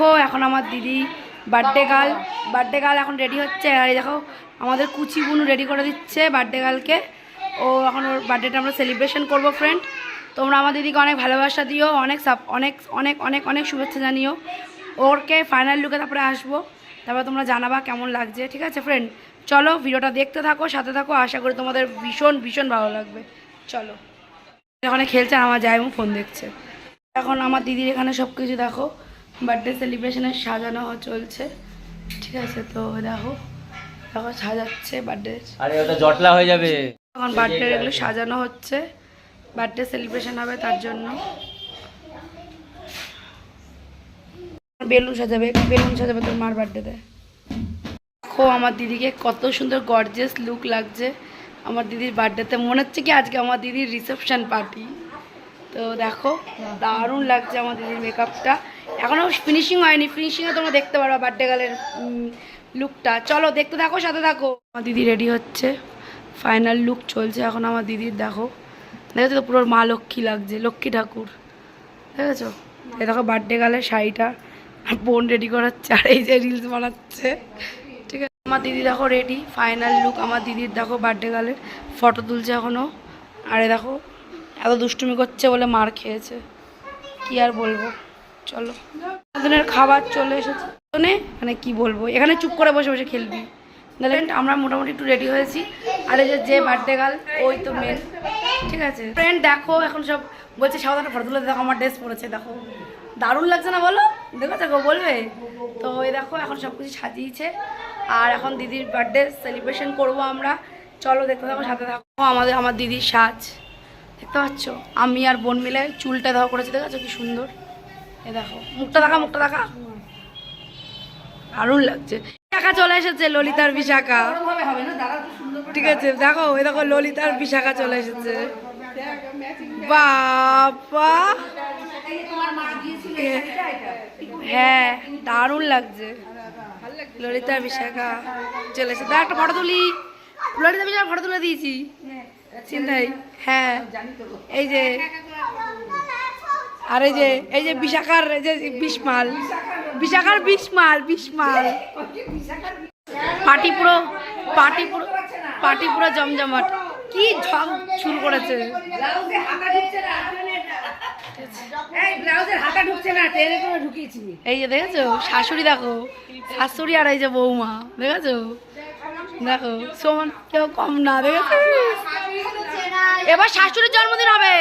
দেখো, এখন আমার দিদি বার্থডে গার্ল বার্থডে গার্ল এখন রেডি হচ্ছে। আর দেখো, আমাদের কুচি বুনু রেডি করে দিচ্ছে বার্থডে গার্লকে ও এখন ওর বার্থডেটা আমরা সেলিব্রেশন করব ফ্রেন্ড তোমরা আমার দিদিকে অনেক ভালোবাসা দিও, অনেক সাপ অনেক অনেক অনেক অনেক শুভেচ্ছা জানিও। ওরকে ফাইনাল লুকে তারপরে আসব। তারপরে তোমরা জানাবা কেমন লাগছে, ঠিক আছে ফ্রেন্ড চলো, ভিডিওটা দেখতে থাকো, সাথে থাকো। আশা করি তোমাদের ভীষণ ভীষণ ভালো লাগবে। চলো। ওখানে খেলছে, আমার জায়মু ফোন দেখছে। এখন আমার দিদির এখানে সব কিছু দেখো। বার্থডে সেলিব্রেশনের সাজানো চলছে। ঠিক আছে তো দেখো দেখো সাজাচ্ছে বার্থডে আরে ওটা জটলা হয়ে যাবে। এখন বার্থডে এগুলো সাজানো হচ্ছে। বার্থডে সেলিব্রেশন হবে তার জন্য। বেলুন সাজাবে বেলুন সাজাবে তোর মার বার্থডেতে দেখো আমার দিদিকে কত সুন্দর গর্জিয়াস লুক লাগছে। আমার দিদির বার্থডেতে মনে হচ্ছে কি আজকে আমার দিদির রিসেপশন পার্টি তো দেখো দারুণ লাগছে আমার দিদির মেকআপটা এখনও ফিনিশিং হয়নি ফিনিশিংয়ে তোমরা দেখতে পারো বার্থডে গালের লুকটা চলো, দেখতে থাকো, সাথে থাকো। আমার দিদি রেডি হচ্ছে। ফাইনাল লুক চলছে এখন আমার দিদির, দেখো। দেখেছ তো পুরো মা লক্ষ্মী লাগছে, লক্ষ্মী ঠাকুর। দেখেছ? এই দেখো বার্থডে গালের শাড়িটা। আর বোন রেডি করাচ্ছে, আর এই যে রিলস বানাচ্ছে। ঠিক আছে, আমার দিদি দেখো রেডি ফাইনাল লুক আমার দিদির, দেখো বার্থডে গালের ফটো তুলছে এখনও আরে দেখো, এত দুষ্টুমি করছে বলে মার খেয়েছে। কি আর বলব? চলো। দিনের খাবার চলে এসেছে। মানে কি বলব, এখানে চুপ করে বসে বসে খেলবি। দেখলেন আমরা মোটামুটি একটু রেডি হয়েছি। আর এই যে বার্থডে গাল ওই তো মেন ঠিক আছে? ফ্রেন্ড দেখো, এখন সব বলছে, সাবধানে ফটো তুলে দেখো, আমার ড্রেস পরেছে দেখো। দারুণ লাগছে না বলো? দেখো দেখো, বলবে? তো এই দেখো, এখন সব কিছু সাজিয়েছে। আর এখন দিদির বার্থডে সেলিব্রেশন করব আমরা। চলো, দেখতে থাকো, সাথে থাকো। আমাদের, আমার দিদির সাজ। দেখতে পাচ্ছ? আমি আর বোন মিলে চুলটা দেখো করেছি দেখো কি সুন্দর। এ দেখো মুখটা দেখা মুখটা দেখা। দারুণ লাগছে। বিশাখা চলে এসেছে ললিতার বিশাখা। ঠিক আছে দেখো এই দেখো ললিতার বিশাখা চলে এসেছে। বাবা! হ্যাঁ দারুণ লাগছে। ললিতার বিশাখা চলে এসেছে। একটা ফটো তুলি। ললিতা বিশাখা ফটো তুলে দিয়েছি। চিন্তাই। হ্যাঁ এই যে। আর এই যে এই যে বিশাখার এই যে বিশমাল। বিশাখার বিশমাল বিশমাল। পার্টি পুরো পার্টি পুরো পার্টি পুরো জমজমাট। কি ঝম শুরু করেছে। এই যে দেখেছ? শাশুড়ি দেখো। শাশুড়ি আর এই যে বৌমা দেখেছ? দেখো সমান কেউ কম না দেখেছ? এবার শাশুড়ির জন্মদিন হবে।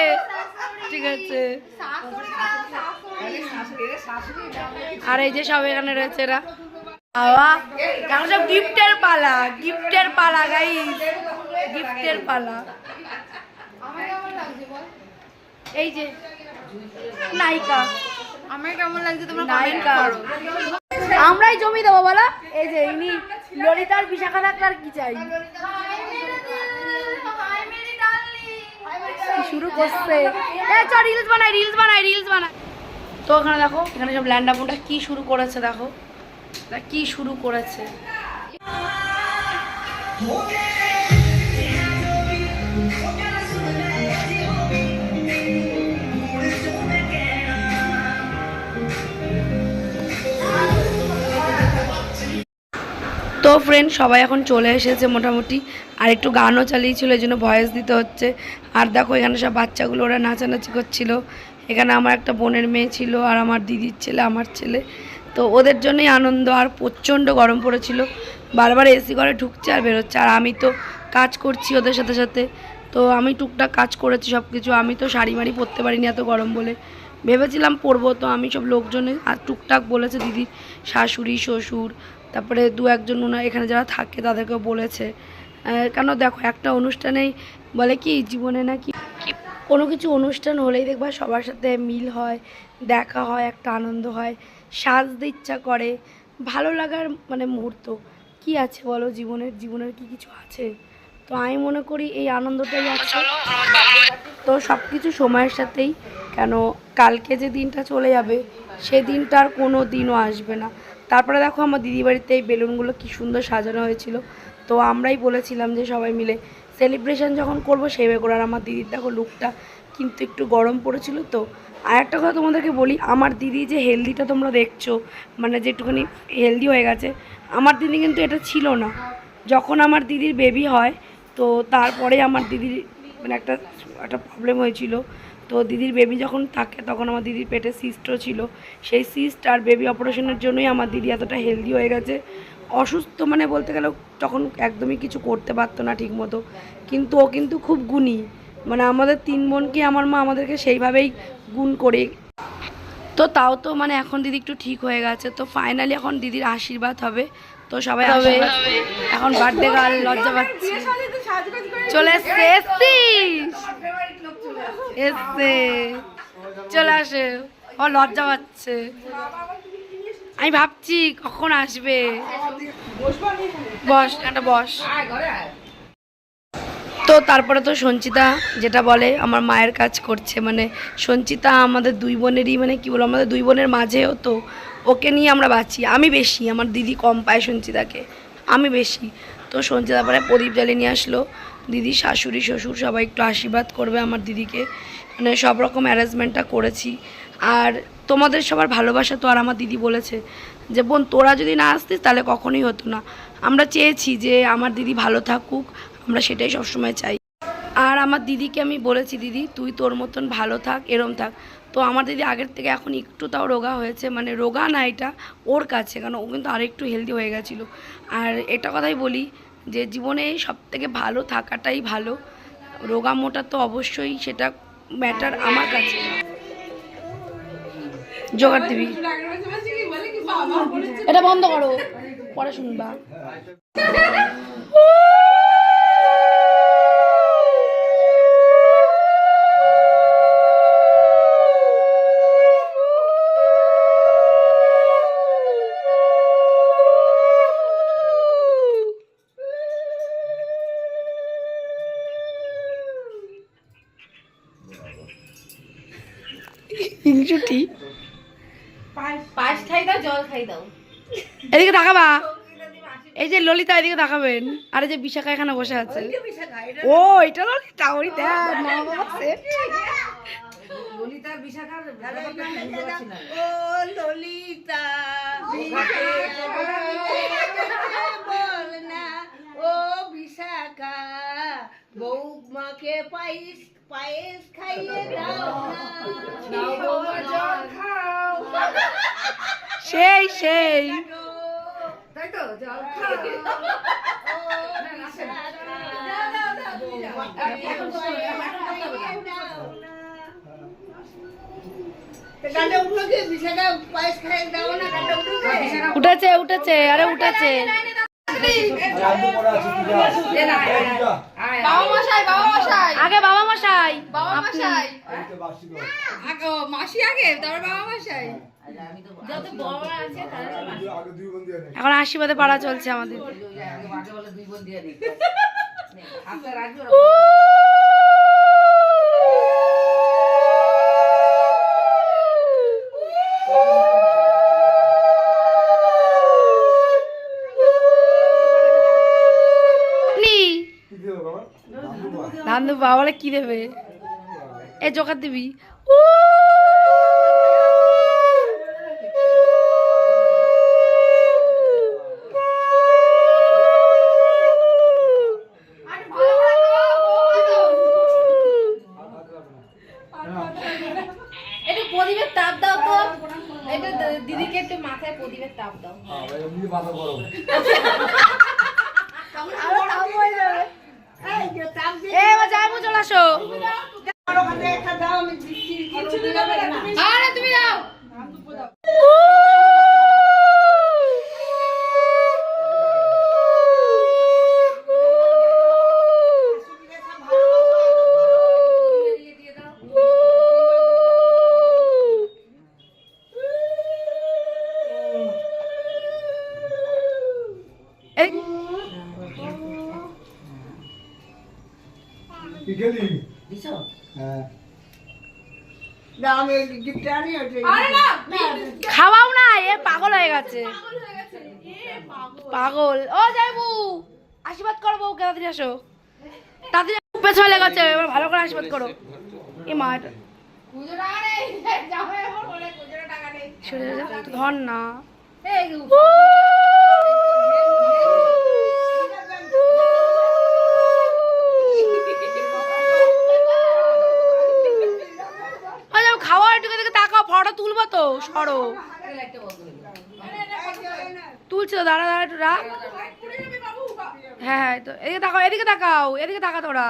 ঠিক আছে। আর এই যে সব এখানে রয়েছে এরা। বাবা এখন সব গিফটের পালা গিফটের পালা গাই গিফটের পালা। এই যে নায়িকা। আমার কেমন লাগছে তোমরা নায়িকা। আমরাই জমি দেবো বলা? এই যে ইনি ললিতার বিশাখা থাকলে আর কি চাই? শুরু করছে। রিলস বানাই রিলস বানাই রিলস বানাই। তো ওখানে দেখো, এখানে সব ল্যান্ডা বোনটা কি শুরু করেছে, দেখো। কি শুরু করেছে। তো ফ্রেন্ড সবাই এখন চলে এসেছে মোটামুটি। আর একটু গানও চালিয়েছিল, এই জন্য ভয়েস দিতে হচ্ছে। আর দেখো, এখানে সব বাচ্চাগুলো, ওরা নাচানাচি করছিল। এখানে আমার একটা বোনের মেয়ে ছিল, আর আমার দিদির ছেলে, আমার ছেলে। তো ওদের জন্যই আনন্দ, আর প্রচণ্ড গরম পড়েছিল। বারবার এসি ঘরে ঢুকছে আর বেরোচ্ছে। আর আমি তো কাজ করছি ওদের সাথে সাথে। তো আমি টুকটাক কাজ করেছি সব কিছু আমি তো শাড়ি মাড়ি পরতে পারিনি এত গরম বলে। ভেবেছিলাম পরবো, তো আমি সব লোকজনে, আর টুকটাক বলেছে দিদি, শাশুড়ি, শ্বশুর তারপরে দু একজন ওনার এখানে যারা থাকে তাদেরকে বলেছে। কেন দেখো একটা অনুষ্ঠানেই বলে কি, জীবনে নাকি কোনো কিছু অনুষ্ঠান হলেই দেখবা সবার সাথে মিল হয়, দেখা হয়, একটা আনন্দ হয়, সাজতে ইচ্ছা করে, ভালো লাগার মানে মুহূর্ত। কি আছে বলো জীবনের জীবনের কি কিছু আছে? তো আমি মনে করি এই আনন্দটাই আছে। তো সব কিছু সময়ের সাথেই, কেন কালকে যে দিনটা চলে যাবে সেই দিনটা আর কোনো দিনও আসবে না। তারপরে দেখো আমার দিদি বাড়িতে এই বেলুনগুলো কি সুন্দর সাজানো হয়েছিল। তো আমরাই বলেছিলাম যে সবাই মিলে সেলিব্রেশন যখন করব সেইভাবে করে। আর আমার দিদির দেখো লুকটা কিন্তু একটু গরম পড়েছিল তো। আর একটা কথা তোমাদেরকে বলি, আমার দিদি যে হেলদিটা তোমরা দেখছ মানে যে একটুখানি হেলদি হয়ে গেছে, আমার দিদি কিন্তু এটা ছিল না। যখন আমার দিদির বেবি হয়, তো তারপরে আমার দিদির মানে একটা একটা প্রবলেম হয়েছিল। তো দিদির বেবি যখন থাকে তখন আমার দিদির পেটে সিস্টও ছিল। সেই সিস্ট আর বেবি অপারেশনের জন্যই আমার দিদি এতটা হেলদি হয়ে গেছে। অসুস্থ মানে বলতে গেলে তখন একদমই কিছু করতে পারতো না ঠিক মতো কিন্তু ও কিন্তু খুব গুণী। মানে আমাদের তিন বোনকে আমার মা আমাদেরকে সেইভাবেই গুণ করে। তো তাও তো মানে এখন দিদি একটু ঠিক হয়ে গেছে। তো ফাইনালি এখন দিদির আশীর্বাদ হবে। তো সবাই হবে। এখন বার্থডে গার্ল লজ্জা পাচ্ছে। চলে এসছে। এসছে চলে আসে। ও লজ্জা পাচ্ছে। আমি ভাবছি কখন আসবে। বস, একটা বস। তো তারপরে তো সঞ্চিতা যেটা বলে, আমার মায়ের কাজ করছে। মানে সঞ্চিতা আমাদের দুই বোনেরই মানে কি বলব, আমাদের দুই বোনের মাঝেও তো ওকে নিয়ে আমরা বাঁচি। আমি বেশি, আমার দিদি কম পায় সঞ্চিতাকে। আমি বেশি। তো সঞ্চিতা পরে প্রদীপ জ্বালিয়ে নিয়ে আসলো। দিদি, শাশুড়ি, শ্বশুর সবাই একটু আশীর্বাদ করবে আমার দিদিকে। মানে সব রকম অ্যারেঞ্জমেন্টটা করেছি। আর তোমাদের সবার ভালোবাসা তো আর আমার দিদি বলেছে যে, বোন, তোরা যদি না আসতিস তাহলে কখনোই হতো না। আমরা চেয়েছি যে, আমার দিদি ভালো থাকুক, আমরা সেটাই সবসময় চাই। আর আমার দিদিকে আমি বলেছি, দিদি, তুই তোর মতন ভালো থাক, এরম থাক। তো আমার দিদি আগের থেকে এখন একটু তাও রোগা হয়েছে। মানে রোগা না এটা ওর কাছে, কারণ ও কিন্তু আরেকটু হেলদি হয়ে গেছিল। আর এটা কথাই বলি যে জীবনে সব থেকে ভালো থাকাটাই ভালো। রোগা মোটা তো অবশ্যই সেটা ম্যাটার আমার কাছে। জোগাড় দিবি এটা বন্ধ করো। পরে শুনবা। এদিকে তাকাবা এই যে ললিতা এদিকে তাকাবেন আর এই যে বিশাখা এখানে বসে আছে। ও এটা ললিতা ওই দেখ মা বাবা set। ও ললিতা বল না। ও বিশাখা বৌমাকে পায়েস পায়েস খাইয়ে দাও না। বৌমা জল খাও সেই সেই। গানটা উঠল কি? উঠেছে উঠেছে আরে উঠেছে। বাবা বাবা আগে বাবা মশাই। বাবা মশাই। আগে মাসি আগে তারপর বাবা মশাই। এখন আশীর্বাদে পাড়া চলছে আমাদের। ধান দেবো কি দেবে? এ জোকার দিবি। উ! দিলে হবে না আরে আনি খাওয়াও না এ পাগল হয়ে গেছে। পাগল ও যাইবু আশীর্বাদ করো বউ তাড়াতাড়ি আসো। তাড়াতাড়ি পেছনে লেগেছে এবার ভালো করে আশীর্বাদ করো। এ মা এটা খুচরো টাকা নেই যাবে এখন বলে খুচরো টাকা নেই সরে যা একটু ধর না এই আচ্ছা খাওয়ার দিকে দিকে তাকাও ফটো তুলবো তো সরো। তুলছে দাঁড়া দাঁড়া একটু রাখ হ্যাঁ হ্যাঁ তো এদিকে তাকাও এদিকে তাকাও এদিকে তাকা তোরা।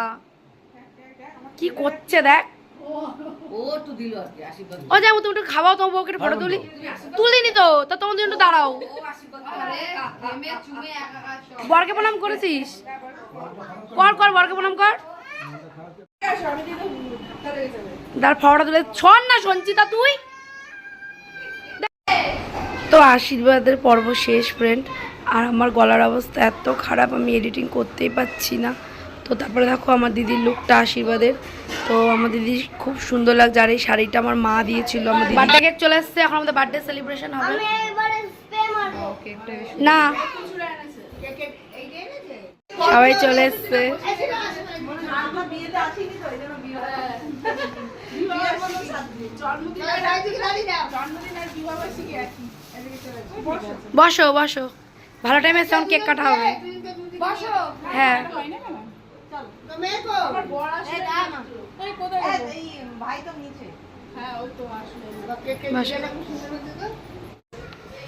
কি করছে দেখ। ও একটু যাব তুমি খাওয়াও তোমার বউকে ফটো তুলি। তুলিনি তো তা তোমার জন্য একটু দাঁড়াও। বরকে প্রণাম করেছিস? কর কর বরকে প্রণাম কর। ফটোটা তুলে না সঞ্চিতা তুই। তো আশীর্বাদের পর্ব শেষ ফ্রেন্ড আর আমার গলার অবস্থা এত খারাপ আমি এডিটিং করতেই পাচ্ছি না। তো তারপরে দেখো আমার দিদির লুকটা আশীর্বাদের। তো আমার দিদি খুব সুন্দর লাগছে আর এই শাড়িটা আমার মা দিয়েছিল আমার বার্থডে কেক চলে এসছে এখন আমাদের বার্থডে সেলিব্রেশন হবে। না। সবাই চলে এসছে। বসো বসো। ভালো টাইমে এসে কেক কাটা হবে। বসো। হ্যাঁ।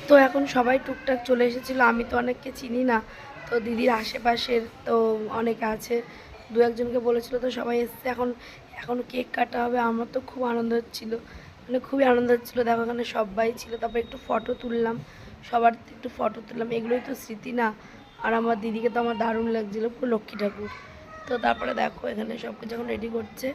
তো এখন সবাই টুকটাক চলে এসেছিল আমি তো অনেককে চিনি না। তো দিদির আশেপাশের তো অনেকে আছে। দু একজনকে বলেছিল তো সবাই এসছে। এখন এখন কেক কাটা হবে। আমার তো খুব আনন্দ হচ্ছিল। মানে খুবই আনন্দ হচ্ছিল। দেখো এখানে সবাই ছিল। তারপর একটু ফটো তুললাম। সবার একটু ফটো তুললাম। এগুলোই তো স্মৃতি না? আর আমার দিদিকে তো আমার দারুণ লাগছিল। পুরো লক্ষ্মী ঠাকুর। তো তারপরে দেখো এখানে সব কিছু এখন রেডি করছে।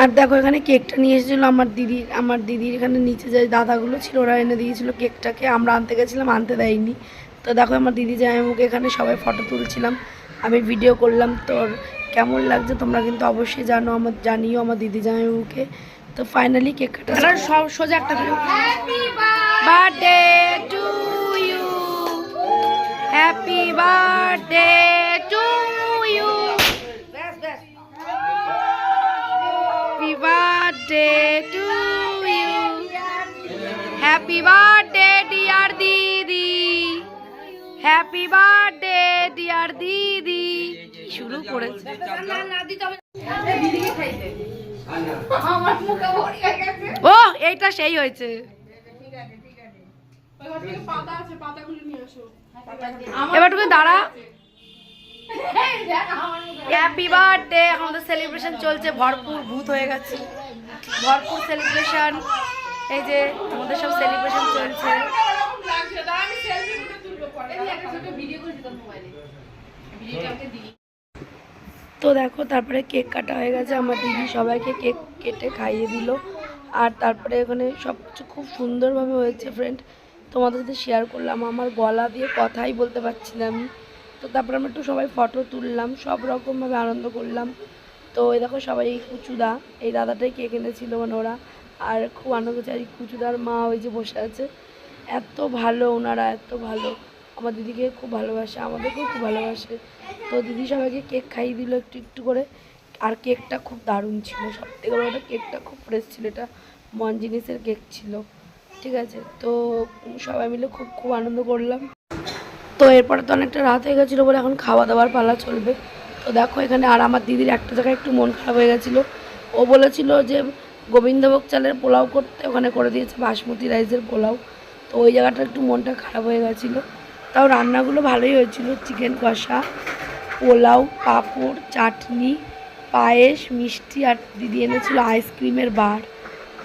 আর দেখো এখানে কেকটা নিয়ে এসেছিল আমার দিদির আমার দিদির এখানে নিচে যে দাদাগুলো ছিল, ওরা এনে দিয়েছিল কেকটাকে আমরা আনতে গেছিলাম, আনতে দেয়নি। তো দেখো আমার দিদি জামাইবাবুকে এখানে সবাই ফটো তুলছিলাম। আমি ভিডিও করলাম। তোর কেমন লাগছে তোমরা কিন্তু অবশ্যই জানো। আমার জানিও আমার দিদি জামাইবাবুকে। তো ফাইনালি কেক কাটা সব সোজা একটা birthday to you happy birthday dear দিদি হ্যাপি বার্থডে ডিয়ার দিদি শুরু করেছে ও এইটা সেই হয়েছে। এবার তুমি দাঁড়া। হ্যাপি বার্থডে আমাদের সেলিব্রেশন চলছে ভরপুর ভূত হয়ে গেছে। ভরপুর সেলিব্রেশন এই যে আমাদের সব সেলিব্রেশন চলছে। তো দেখো, তারপরে কেক কাটা হয়ে গেছে। আমার দিদি সবাইকে কেক কেটে খাইয়ে দিল। আর তারপরে এখানে সব কিছু খুব সুন্দরভাবে হয়েছে ফ্রেন্ড তোমাদের সাথে শেয়ার করলাম। আমার গলা দিয়ে কথাই বলতে পারছি না আমি। তো তারপরে আমরা একটু সবাই ফটো তুললাম, সব রকমভাবে আনন্দ করলাম। তো এই দেখো সবাই এই কুচুদা, এই দাদাটাই কেক এনেছিল মানে ওরা। আর খুব আনন্দ করছে। আর এই কুচুদার মা ওই যে বসে আছে। এত ভালো, ওনারা এত ভালো। আমার দিদিকে খুব ভালোবাসে, আমাদেরকেও খুব ভালোবাসে। তো দিদি সবাইকে কেক খাইয়ে দিল একটু একটু করে। আর কেকটা খুব দারুণ ছিল। সব থেকে বড় কেকটা খুব ফ্রেশ ছিল। এটা মন জিনিসের কেক ছিল। ঠিক আছে? তো সবাই মিলে খুব খুব আনন্দ করলাম। তো এরপরে তো অনেকটা রাত হয়ে গেছিল বলে এখন খাওয়া দাওয়ার পালা চলবে। তো দেখো এখানে আর আমার দিদির একটা জায়গায় একটু মন খারাপ হয়ে গেছিল। ও বলেছিল যে গোবিন্দভোগ চালের পোলাও করতে। ওখানে করে দিয়েছে বাসমতি রাইসের পোলাও। তো ওই জায়গাটা একটু মনটা খারাপ হয়ে গেছিল। তাও রান্নাগুলো ভালোই হয়েছিল। চিকেন কষা পোলাও, পাঁপড়, চাটনি, পায়েস, মিষ্টি আর দিদি এনেছিল আইসক্রিমের বার।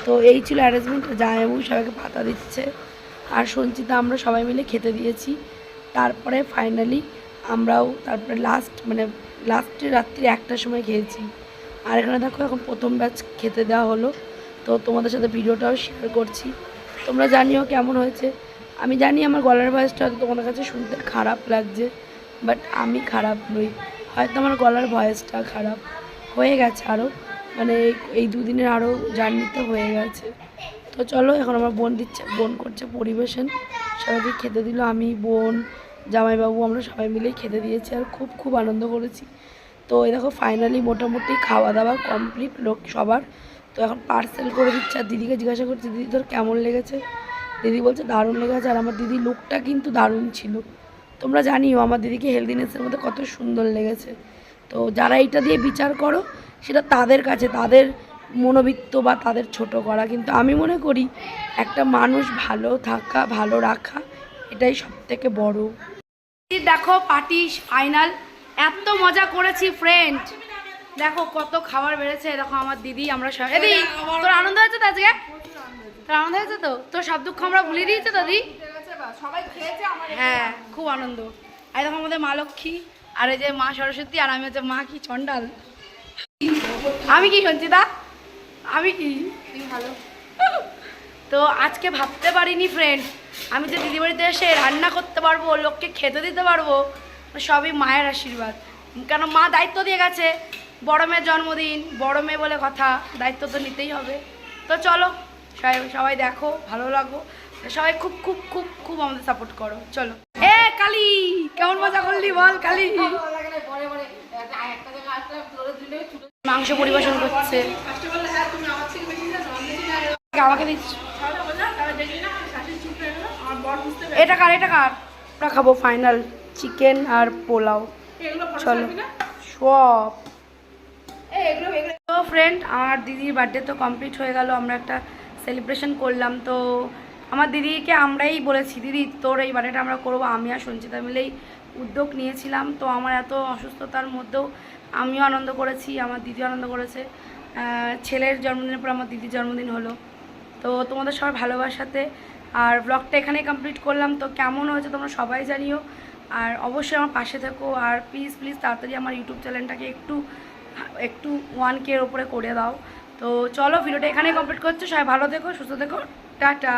তো এই ছিল অ্যারেঞ্জমেন্ট জামাইবাবু সবাইকে পাতা দিচ্ছে। আর সঞ্চিতা আমরা সবাই মিলে খেতে দিয়েছি। তারপরে ফাইনালি আমরাও তারপরে লাস্ট মানে লাস্টে রাত্রি একটার সময় খেয়েছি। আর এখানে দেখো এখন প্রথম ব্যাচ খেতে দেওয়া হলো। তো তোমাদের সাথে ভিডিওটাও শেয়ার করছি। তোমরা জানিও কেমন হয়েছে। আমি জানি আমার গলার ভয়েসটা তোমাদের কাছে শুনতে খারাপ লাগছে। বাট আমি খারাপ নই। হয়তো আমার গলার ভয়েসটা খারাপ। হয়ে গেছে আরও মানে এই- দুদিনের আরও জার্নিতে হয়ে গেছে। তো চলো, এখন আমার বোন দিচ্ছে, বোন করছে পরিবেশন। সবাইকে খেতে দিল, আমি, বোন, জামাইবাবু, আমরা সবাই মিলেই খেতে দিয়েছি আর খুব খুব আনন্দ করেছি। তো এই দেখো ফাইনালি মোটামুটি খাওয়া দাওয়া কমপ্লিট লোক সবার। তো এখন পার্সেল করে দিচ্ছে আর দিদিকে জিজ্ঞাসা করছি, দিদি তোর কেমন লেগেছে? দিদি বলছে, দারুণ লেগেছে। আর আমার দিদি লুকটা কিন্তু দারুণ ছিল। তোমরা জানিও, আমার দিদিকে হেলদিনেসের মধ্যে কত সুন্দর লেগেছে। তো যারা এইটা দিয়ে বিচার করো, সেটা তাদের কাছে, তাদের মনোবৃত্ত বা তাদের ছোট করা। কিন্তু আমি মনে করি, একটা মানুষ ভালো থাকা, ভালো রাখা, এটাই সব থেকে বড় দেখো পার্টি ফাইনাল এত মজা করেছি ফ্রেন্ড দেখো, কত খাবার বেড়েছে। দেখো, আমার দিদি, আমরা সবাই। এদি তোর আনন্দ হয়েছে তো আজকে? তোর আনন্দ হয়েছে তো? তোর সব দুঃখ আমরা ভুলিয়ে দিয়েছে তো, দি? সবাই খেয়েছে আমার হ্যাঁ খুব আনন্দ। আর দেখো আমাদের মা লক্ষ্মী আর এই যে মা সরস্বতী আর আমি হচ্ছে মা কি চণ্ডাল। আমি কি সঞ্চিতা? আমি কি? ভালো। তো আজকে ভাবতে পারিনি ফ্রেন্ড আমি যে দিদি বাড়িতে এসে রান্না করতে পারব লোককে খেতে দিতে পারব সবই মায়ের আশীর্বাদ। কেন মা দায়িত্ব দিয়ে গেছে বড় মেয়ের জন্মদিন বড় মেয়ে বলে কথা দায়িত্ব তো নিতেই হবে। তো চলো সবাই সবাই দেখো ভালো লাগো। সবাই খুব খুব খুব খুব আমাদের সাপোর্ট করো। চলো। এ, কালি! কেমন মজা করলি বল, কালি? মাংস পরিবেশন করছে। আমাকে এটা কার এটা কার? আমরা খাব ফাইনাল চিকেন আর পোলাও। চলো। সব। তো ফ্রেন্ড আমার দিদির বার্থডে তো কমপ্লিট হয়ে গেল, আমরা একটা সেলিব্রেশন করলাম, তো আমার দিদিকে আমরাই বলেছি, দিদি, তোর এই বার্থডেটা আমরা করব, আমি আর সঞ্চিতা মিলেই উদ্যোগ নিয়েছিলাম। তো আমার এত অসুস্থতার মধ্যেও আমিও আনন্দ করেছি, আমার দিদিও আনন্দ করেছে। ছেলের জন্মদিনের পর আমার দিদির জন্মদিন হলো। তো তোমাদের সবার ভালোবাসাতে আর ব্লগটা এখানেই কমপ্লিট করলাম। তো কেমন হয়েছে তোমরা সবাই জানিও। আর অবশ্যই আমার পাশে থেকো। আর প্লিজ প্লিজ তাড়াতাড়ি আমার ইউটিউব চ্যানেলটাকে একটু একটু ওয়ান কে এর ওপরে করে দাও। তো চলো ভিডিওটা এখানেই কমপ্লিট করছ। সবাই ভালো থেকো, সুস্থ থেকো। টাটা।